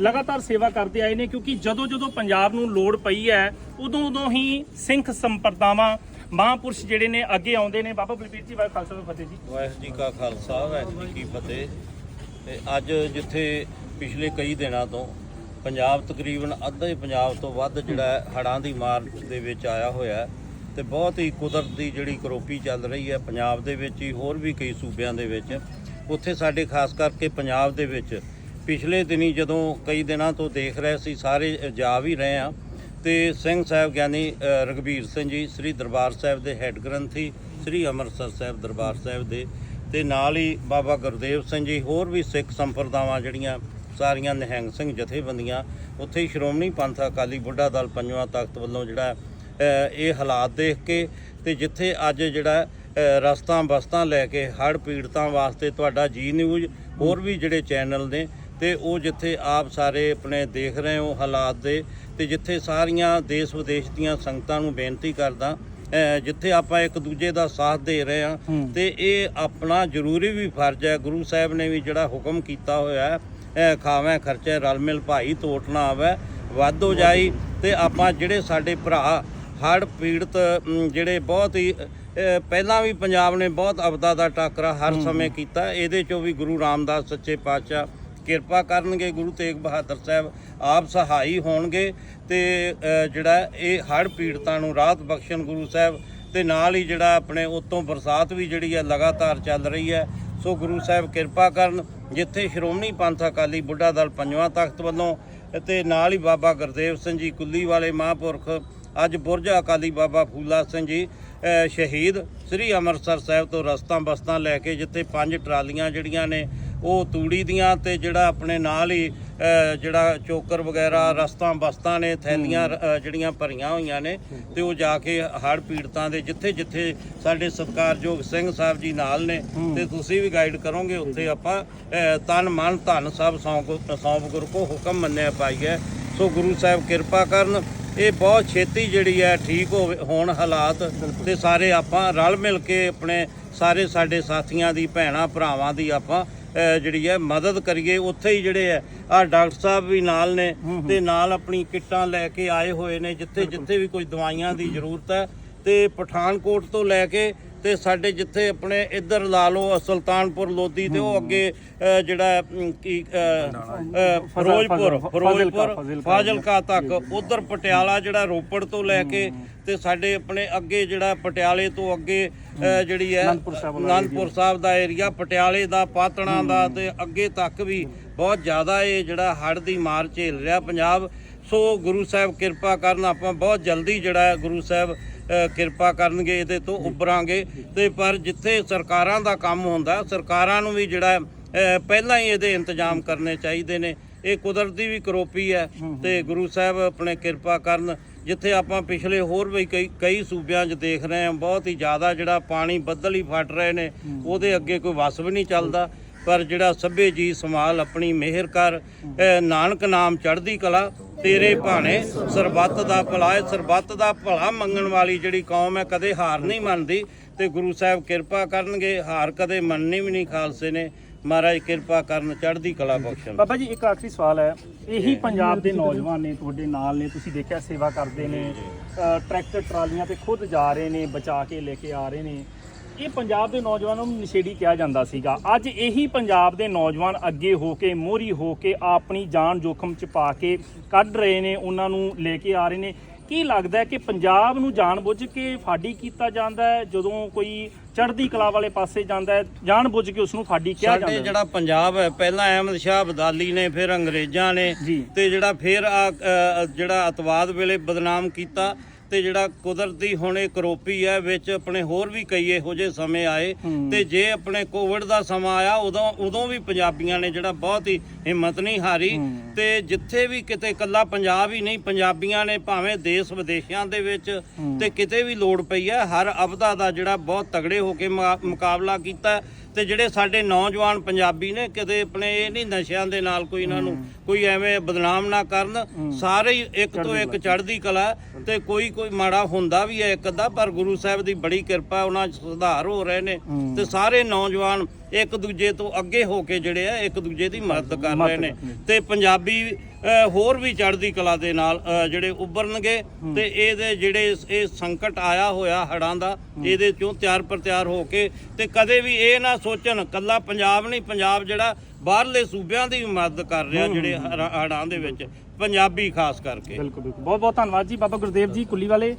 ਲਗਾਤਾਰ ਸੇਵਾ ਕਰਦੇ ਆਏ ਨੇ ਕਿਉਂਕਿ ਜਦੋਂ ਜਦੋਂ ਪੰਜਾਬ ਨੂੰ ਲੋੜ ਪਈ ਹੈ, ਉਦੋਂ ਉਦੋਂ ਹੀ ਸਿੰਘ ਸੰਪਰਦਾਵਾਂ, ਮਹਾਂਪੁਰਸ਼ ਜਿਹੜੇ ਨੇ ਅੱਗੇ ਆਉਂਦੇ ਨੇ। ਬਾਬਾ ਬਲਬੀਰ ਜੀ, ਵਾਹਿਗੁਰੂ ਖਾਲਸਾ ਵਾਹਿਗੁਰੂ ਫਤਿਹ ਜੀ। ਵਾਹਿਗੁਰੂ ਜੀ ਕਾ ਖਾਲਸਾ, ਵਾਹਿਗੁਰੂ ਜੀ ਕੀ ਫਤਿਹ। ਤੇ ਅੱਜ ਜਿੱਥੇ ਪਿਛਲੇ ਕਈ ਦਿਨਾਂ ਤੋਂ ਪੰਜਾਬ ਤਕਰੀਬਨ ਅੱਧੇ ਪੰਜਾਬ ਤੋਂ ਵੱਧ ਜਿਹੜਾ ਹੜਾਂ ਦੀ ਮਾਰ ਦੇ ਵਿੱਚ ਆਇਆ ਹੋਇਆ ਹੈ ਤੇ ਬਹੁਤ ਹੀ ਕੁਦਰਤ ਦੀ ਜਿਹੜੀ ਕਰੋਪੀ ਚੱਲ ਰਹੀ ਹੈ ਪੰਜਾਬ ਦੇ ਵਿੱਚ ਹੀ, ਹੋਰ ਵੀ ਕਈ ਸੂਬਿਆਂ ਦੇ ਵਿੱਚ। ਉੱਥੇ ਸਾਡੇ ਖਾਸ ਕਰਕੇ ਪੰਜਾਬ ਦੇ ਵਿੱਚ ਪਿਛਲੇ ਦਿਨੀ ਜਦੋਂ ਕਈ ਦਿਨਾਂ ਤੋਂ ਦੇਖ ਰਹੇ ਸੀ ਸਾਰੇ ਜਾ ਵੀ ਰਹੇ ਆ। ਤੇ ਸਿੰਘ ਸਾਹਿਬ ਗਿਆਨੀ ਅ, ਰਘਬੀਰ ਸਿੰਘ ਜੀ ਸ੍ਰੀ ਦਰਬਾਰ ਸਾਹਿਬ ਦੇ ਹੈੱਡ ਗ੍ਰੰਥੀ ਸ੍ਰੀ ਅੰਮ੍ਰਿਤਸਰ ਸਾਹਿਬ ਦਰਬਾਰ ਸਾਹਿਬ ਦੇ ਤੇ ਨਾਲ ਹੀ ਬਾਬਾ ਗੁਰਦੇਵ ਸਿੰਘ ਜੀ ਹੋਰ ਵੀ ਸਿੱਖ ਸੰਪਰਦਾਵਾਂ ਜਿਹੜੀਆਂ ਸਾਰੀਆਂ ਨਿਹੰਗ ਸਿੰਘ ਜਥੇਬੰਦੀਆਂ ਉੱਥੇ ਹੀ ਸ਼੍ਰੋਮਣੀ ਪੰਥ ਅਕਾਲੀ ਬੁੱਢਾ ਦਲ ਪੰਜਵਾਂ ਤਖਤ ਵੱਲੋਂ ਜਿਹੜਾ ਇਹ ਹਾਲਾਤ ਦੇਖ ਕੇ ਤੇ ਜਿੱਥੇ ਅੱਜ ਜਿਹੜਾ ਅ, ਰਸਤਾਂ ਬਸਤਾਂ ਲੈ ਕੇ ਹੜ੍ਹ ਪੀੜਤਾਂ ਵਾਸਤੇ ਤੁਹਾਡਾ ਜੀ ਨਿਊਜ਼ ਹੋਰ ਵੀ ਜਿਹੜੇ ਚੈਨਲ ਨੇ ਤੇ ਉਹ ਜਿੱਥੇ ਆਪ ਸਾਰੇ ਆਪਣੇ ਦੇਖ ਰਹੇ ਹੋ ਹਾਲਾਤ ਦੇ ਤੇ ਜਿੱਥੇ ਸਾਰੀਆਂ ਦੇਸ਼ ਵਿਦੇਸ਼ ਦੀਆਂ ਸੰਗਤਾਂ ਨੂੰ ਬੇਨਤੀ ਕਰਦਾ ਜਿੱਥੇ ਆਪਾਂ ਇੱਕ ਦੂਜੇ ਦਾ ਸਾਥ ਦੇ ਰਹੇ ਹਾਂ ਹੂੰ। ਤੇ ਇਹ ਆਪਣਾ ਜ਼ਰੂਰੀ ਵੀ ਫਰਜ਼ ਹੈ ਗੁਰੂ ਸਾਹਿਬ ਨੇ ਵੀ ਜਿਹੜਾ ਹੁਕਮ ਕੀਤਾ ਹੋਇਆ ਹੈ ਖਾਵੇਂ ਖਰਚੇ ਰਲ ਮਿਲ ਭਾਈ ਤੋਟ ਨਾ ਆਵੇ ਵੱਧ ਹੋ ਜਾਈ ਤੇ ਆਪਾਂ ਜਿਹੜੇ ਸਾਡੇ ਭਰਾ ਹੜ੍ਹ ਪੀੜਤ ਜਿਹੜੇ ਬਹੁਤ ਹੀ ਪਹਿਲਾਂ ਵੀ ਪੰਜਾਬ ਨੇ ਬਹੁਤ ਅਬਦਾ ਦਾ ਟਾਕਰਾ ਹਰ ਸਮੇਂ ਕੀਤਾ ਇਹਦੇ ਚੋਂ ਵੀ ਗੁਰੂ ਰਾਮਦਾਸ ਸੱਚੇ ਪਾਤਸ਼ਾਹ ਕਿਰਪਾ ਕਰਨਗੇ ਗੁਰੂ ਤੇਗ ਬਹਾਦਰ ਸਾਹਿਬ, ਆਪ ਸਹਾਈ ਹੋਣਗੇ ਤੇ ਜਿਹੜਾ ਇਹ ਹੜ੍ਹ ਪੀੜਤਾਂ ਨੂੰ ਰਾਹਤ ਬਖਸ਼ਣ ਗੁਰੂ ਸਾਹਿਬ ਤੇ ਨਾਲ ਹੀ ਜਿਹੜਾ ਆਪਣੇ ਉਤੋਂ ਬਰਸਾਤ ਵੀ ਜਿਹੜੀ ਹੈ ਲਗਾਤਾਰ ਚੱਲ ਰਹੀ ਹੈ, ਸੋ ਗੁਰੂ ਸਾਹਿਬ ਕਿਰਪਾ ਕਰਨ, ਜਿੱਥੇ ਸ਼੍ਰੋਮਣੀ ਪੰਥ ਅਕਾਲੀ ਬੁੱਢਾ ਦਲ ਪੰਜਵਾਂ ਤਖਤ ਵੱਲੋਂ ਤੇ ਨਾਲ ਹੀ ਬਾਬਾ ਗੁਰਦੇਵ ਸਿੰਘ ਜੀ ਕੁੱਲੀ ਵਾਲੇ ਮਹਾਂਪੁਰਖ, ਅੱਜ ਬੁਰਜ ਅਕਾਲੀ ਬਾਬਾ ਫੂਲਾ ਸਿੰਘ ਜੀ ਸ਼ਹੀਦ ਸ੍ਰੀ ਅੰਮ੍ਰਿਤਸਰ ਸਾਹਿਬ ਤੋਂ ਰਸਤਾਂ ਬਸਤਾਂ ਲੈ ਕੇ ਜਿੱਥੇ ਪੰਜ ਟਰਾਲੀਆਂ ਜਿਹੜੀਆਂ ਨੇ ਉਹ ਤੂੜੀ ਦੀਆਂ ਤੇ ਜਿਹੜਾ ਆਪਣੇ ਨਾਲ ਹੀ ਜਿਹੜਾ ਚੋਕਰ ਵਗੈਰਾ ਰਸਤਾਂ ਬਸਤਾਂ ਨੇ ਥੈਲੀਆਂ ਜਿਹੜੀਆਂ ਭਰੀਆਂ ਹੋਈਆਂ ਨੇ ਤੇ ਉਹ ਜਾ ਕੇ ਹੜ੍ਹ ਪੀੜਤਾਂ ਦੇ ਜਿੱਥੇ ਜਿੱਥੇ ਸਾਡੇ ਸਤਿਕਾਰਯੋਗ ਸਿੰਘ ਸਾਹਿਬ ਜੀ ਨਾਲ ਨੇ ਤੇ ਤੁਸੀਂ ਵੀ ਗਾਈਡ ਕਰੋਗੇ ਉੱਥੇ ਆਪਾਂ ਤਨ ਮਨ ਧਨ ਸਭ ਸੌਂਪ ਸੌਂਪ ਗੁਰ ਕੋ ਹੁਕਮ ਮੰਨਿਆ ਪਾਈਐ। ਸੋ ਗੁਰੂ ਸਾਹਿਬ ਕਿਰਪਾ ਕਰਨ ਇਹ ਬਹੁਤ ਛੇਤੀ ਜਿਹੜੀ ਹੈ ਠੀਕ ਹੋਵੇ ਹੋਣ ਹਾਲਾਤ ਤੇ ਸਾਰੇ ਆਪਾਂ ਰਲ ਮਿਲ ਕੇ ਆਪਣੇ ਸਾਰੇ ਸਾਡੇ ਸਾਥੀਆਂ ਦੀ ਭੈਣਾਂ ਭਰਾਵਾਂ ਦੀ ਆਪਾਂ ਜਿਹੜੀ ਹੈ ਮਦਦ ਕਰੀਏ। ਉੱਥੇ ਹੀ ਜਿਹੜੇ ਹੈ ਆ ਡਾਕਟਰ ਸਾਹਿਬ ਵੀ ਨਾਲ ਨੇ ਤੇ ਨਾਲ ਆਪਣੀ ਕਿੱਟਾਂ ਲੈ ਕੇ ਆਏ ਹੋਏ ਨੇ ਜਿੱਥੇ ਜਿੱਥੇ ਵੀ ਕੋਈ ਦਵਾਈਆਂ ਦੀ ਜ਼ਰੂਰਤ ਹੈ। ਤੇ ਪਠਾਨਕੋਟ ਤੋਂ ਲੈ ਕੇ ਤੇ ਸਾਡੇ ਜਿੱਥੇ ਆਪਣੇ ਇੱਧਰ ਲਾ ਲਓ ਸੁਲਤਾਨਪੁਰ ਲੋਧੀ ਤੇ ਉਹ ਅੱਗੇ ਜਿਹੜਾ ਕੀ ਫਿਰੋਜ਼ਪੁਰ ਫਿਰੋਜ਼ਪੁਰ ਫਾਜ਼ਿਲਕਾ ਤੱਕ ਉਧਰ ਪਟਿਆਲਾ ਜਿਹੜਾ ਰੋਪੜ ਤੋਂ ਲੈ ਕੇ ਤੇ ਸਾਡੇ ਆਪਣੇ ਅੱਗੇ ਜਿਹੜਾ ਪਟਿਆਲੇ ਤੋਂ ਅੱਗੇ ਜਿਹੜੀ ਹੈ ਅਨੰਦਪੁਰ ਸਾਹਿਬ ਦਾ ਏਰੀਆ ਪਟਿਆਲੇ ਦਾ ਪਾਤਣਾ ਦਾ ਤੇ ਅੱਗੇ ਤੱਕ ਵੀ ਬਹੁਤ ਜ਼ਿਆਦਾ ਇਹ ਜਿਹੜਾ ਹੜ੍ਹ ਦੀ ਮਾਰ ਝੇਲ ਰਿਹਾ ਪੰਜਾਬ। ਸੋ ਗੁਰੂ ਸਾਹਿਬ ਕਿਰਪਾ ਕਰਨ ਆਪਾਂ ਬਹੁਤ ਜਲਦੀ ਜਿਹੜਾ ਗੁਰੂ ਸਾਹਿਬ ਕਿਰਪਾ ਕਰਨਗੇ, ਇਹਦੇ ਤੋਂ ਉੱਭਰਾਂਗੇ। ਤੇ ਪਰ ਜਿੱਥੇ ਸਰਕਾਰਾਂ ਦਾ ਕੰਮ ਹੁੰਦਾ, ਸਰਕਾਰਾਂ ਨੂੰ ਵੀ ਜਿਹੜਾ ਪਹਿਲਾਂ ਹੀ ਇਹਦੇ ਇੰਤਜ਼ਾਮ ਕਰਨੇ ਚਾਹੀਦੇ ਨੇ। ਇਹ ਕੁਦਰਤੀ ਵੀ ਕਰੋਪੀ ਹੈ ਤੇ ਗੁਰੂ ਸਾਹਿਬ ਆਪਣੇ ਕਿਰਪਾ ਕਰਨ, ਜਿੱਥੇ ਆਪਾਂ ਪਿਛਲੇ ਹੋਰ ਵੀ ਕਈ ਕਈ ਸੂਬਿਆਂ 'ਚ ਦੇਖ ਰਹੇ ਹਾਂ, ਬਹੁਤ ਹੀ ਜ਼ਿਆਦਾ ਜਿਹੜਾ ਪਾਣੀ ਬੱਦਲ ਹੀ ਫਟ ਰਹੇ ਨੇ, ਉਹਦੇ ਅੱਗੇ ਕੋਈ ਵਸ ਵੀ ਨਹੀਂ ਚੱਲਦਾ। ਪਰ ਜਿਹੜਾ ਸਭੇ ਜੀ ਸਮਾਲ ਆਪਣੀ ਮਿਹਰ ਕਰ ਨਾਨਕ ਨਾਮ ਚੜ੍ਹਦੀ ਕਲਾ ਤੇਰੇ ਭਾਣੇ ਸਰਬੱਤ ਦਾ ਭਲਾ ਹੈ ਸਰਬੱਤ ਦਾ ਭਲਾ ਮੰਗਣ ਵਾਲੀ ਜਿਹੜੀ ਕੌਮ ਹੈ ਕਦੇ ਹਾਰ ਨਹੀਂ ਮੰਨਦੀ ਤੇ ਗੁਰੂ ਸਾਹਿਬ ਕਿਰਪਾ ਕਰਨਗੇ ਹਾਰ ਕਦੇ ਮੰਨਣੀ ਵੀ ਨਹੀਂ ਖਾਲਸੇ ਨੇ। ਮਹਾਰਾਜ ਕਿਰਪਾ ਕਰਨ ਚੜ੍ਹਦੀ ਕਲਾ ਬਖਸ਼ਣ ਬਾਬਾ ਜੀ ਇੱਕ ਆਖਰੀ ਸਵਾਲ ਹੈ। ਇਹੀ ਪੰਜਾਬ ਦੇ ਨੌਜਵਾਨ ਨੇ ਤੁਹਾਡੇ ਨਾਲ ਨੇ ਤੁਸੀਂ ਦੇਖਿਆ ਸੇਵਾ ਕਰਦੇ ਨੇ ਟਰੈਕਟਰ ਟਰਾਲੀਆਂ ਤੇ ਖੁਦ ਜਾ ਰਹੇ ਨੇ ਬਚਾ ਕੇ ਲੈ ਕੇ ਆ ਰਹੇ ਨੇ। ਇਹ ਪੰਜਾਬ ਦੇ ਨੌਜਵਾਨਾਂ ਨੂੰ ਨਸ਼ੇੜੀ ਕਿਹਾ ਜਾਂਦਾ ਸੀਗਾ। ਅੱਜ ਇਹੀ ਪੰਜਾਬ ਦੇ ਨੌਜਵਾਨ ਅੱਗੇ ਹੋ ਕੇ ਮੋਹਰੀ ਹੋ ਕੇ ਆਪਣੀ ਜਾਨ ਜੋਖਮ ਚ ਪਾ ਕੇ ਕੱਢ ਰਹੇ ਨੇ ਉਹਨਾਂ ਨੂੰ ਲੈ ਕੇ ਆ ਰਹੇ ਨੇ। ਕੀ ਲੱਗਦਾ ਹੈ ਕਿ ਪੰਜਾਬ ਨੂੰ ਜਾਣਬੁੱਝ ਕੇ ਫਾਡੀ ਕੀਤਾ ਜਾਂਦਾ ਹੈ? ਜਦੋਂ ਕੋਈ ਚੜ੍ਹਦੀ ਕਲਾ ਵਾਲੇ ਪਾਸੇ ਜਾਂਦਾ ਹੈ ਜਾਣਬੁੱਝ ਕੇ ਉਸ ਨੂੰ ਫਾਡੀ ਕਿਹਾ ਜਾਂਦਾ ਸਾਡੇ ਜਿਹੜਾ ਪੰਜਾਬ ਹੈ ਪਹਿਲਾਂ ਅਹਿਮਦ ਸ਼ਾਹ ਅਬਦਾਲੀ ਨੇ ਫਿਰ ਅੰਗਰੇਜ਼ਾਂ ਨੇ। ਤੇ ਜਿਹੜਾ ਫਿਰ ਆ, ਜਿਹੜਾ ਅਤਵਾਦ ਵੇਲੇ ਬਦਨਾਮ ਕੀਤਾ ਤੇ ਜਿਹੜਾ ਕੁਦਰਤੀ ਹੁਣ ਇਹ ਕਰੋਪੀ ਹੈ ਵਿੱਚ ਆਪਣੇ ਹੋਰ ਵੀ ਕਈ ਇਹੋ ਜਿਹੇ ਸਮੇਂ ਆਏ। ਤੇ ਜੇ ਆਪਣੇ ਕੋਵਿਡ ਦਾ ਸਮਾਂ ਆਇਆ ਉਦੋਂ ਉਦੋਂ ਵੀ ਪੰਜਾਬੀਆਂ ਨੇ ਜਿਹੜਾ ਬਹੁਤ ਹੀ ਹਿੰਮਤ ਨਹੀਂ ਹਾਰੀ। ਤੇ ਜਿੱਥੇ ਵੀ ਕਿਤੇ ਕੱਲਾ ਪੰਜਾਬ ਹੀ ਨਹੀਂ ਪੰਜਾਬੀਆਂ ਨੇ ਭਾਵੇਂ ਦੇਸ਼ ਵਿਦੇਸ਼ਾਂ ਦੇ ਵਿੱਚ। ਤੇ ਕਿਤੇ ਵੀ ਲੋੜ ਪਈ ਹੈ ਹਰ ਅਬਦਾ ਦਾ ਜਿਹੜਾ ਬਹੁਤ ਤਗੜੇ ਹੋ ਕੇ ਮੁਕਾ- ਮੁਕਾਬਲਾ ਕੀਤਾ। ਤੇ ਜਿਹੜੇ ਸਾਡੇ ਨੌਜਵਾਨ ਪੰਜਾਬੀ ਨੇ ਕਿਤੇ ਆਪਣੇ ਇਹ ਨਹੀਂ ਨਸ਼ਿਆਂ ਦੇ ਨਾਲ ਕੋਈ ਇਹਨਾਂ ਨੂੰ ਕੋਈ ਐਵੇਂ ਬਦਨਾਮ ਨਾ ਕਰਨ ਸਾਰੇ ਹੀ ਇੱਕ ਤੋਂ ਇੱਕ ਚੜ੍ਹਦੀ ਕਲਾ ਤੇ ਕੋਈ ਕੋਈ ਮਾੜਾ ਹੁੰਦਾ ਵੀ ਹੈ ਇੱਕ ਅੱਧਾ ਪਰ ਗੁਰੂ ਸਾਹਿਬ ਦੀ ਬੜੀ ਕਿਰਪਾ ਉਹਨਾਂ 'ਚ ਸੁਧਾਰ ਹੋ ਰਹੇ ਨੇ। ਤੇ ਸਾਰੇ ਨੌਜਵਾਨ ਇੱਕ ਦੂਜੇ ਤੋਂ ਅੱਗੇ ਹੋ ਕੇ ਜਿਹੜੇ ਆ ਇੱਕ ਦੂਜੇ ਦੀ ਮਦਦ ਕਰ ਰਹੇ ਨੇ। ਤੇ ਪੰਜਾਬੀ ਹੋਰ ਵੀ ਚੜ੍ਹਦੀ ਕਲਾ ਦੇ ਨਾਲ ਜਿਹੜੇ ਉੱਭਰਨਗੇ ਤੇ ਇਹਦੇ ਜਿਹੜੇ ਇਹ ਸੰਕਟ ਆਇਆ ਹੋਇਆ ਹੜਾਂ ਦਾ ਇਹਦੇ ਚੋਂ ਤਿਆਰ ਪਰ ਤਿਆਰ ਹੋ ਕੇ ਤੇ ਕਦੇ ਵੀ ਇਹ ਨਾ ਸੋਚਣ ਕੱਲਾ ਪੰਜਾਬ ਨਹੀਂ ਪੰਜਾਬ ਜਿਹੜਾ ਬਾਹਰਲੇ ਸੂਬਿਆਂ ਦੀ ਵੀ ਮਦਦ ਕਰ ਰਿਹਾ ਜਿਹੜੇ ਹੜ੍ਹਾਂ ਹੜ੍ਹਾਂ ਦੇ ਵਿੱਚ ਪੰਜਾਬੀ ਖਾਸ ਕਰਕੇ। ਬਿਲਕੁਲ ਬਿਲਕੁਲ। ਬਹੁਤ ਬਹੁਤ ਧੰਨਵਾਦ ਜੀ ਬਾਬਾ ਗੁਰਦੇਵ ਜੀ ਕੁੱਲੀ ਵਾਲੇ।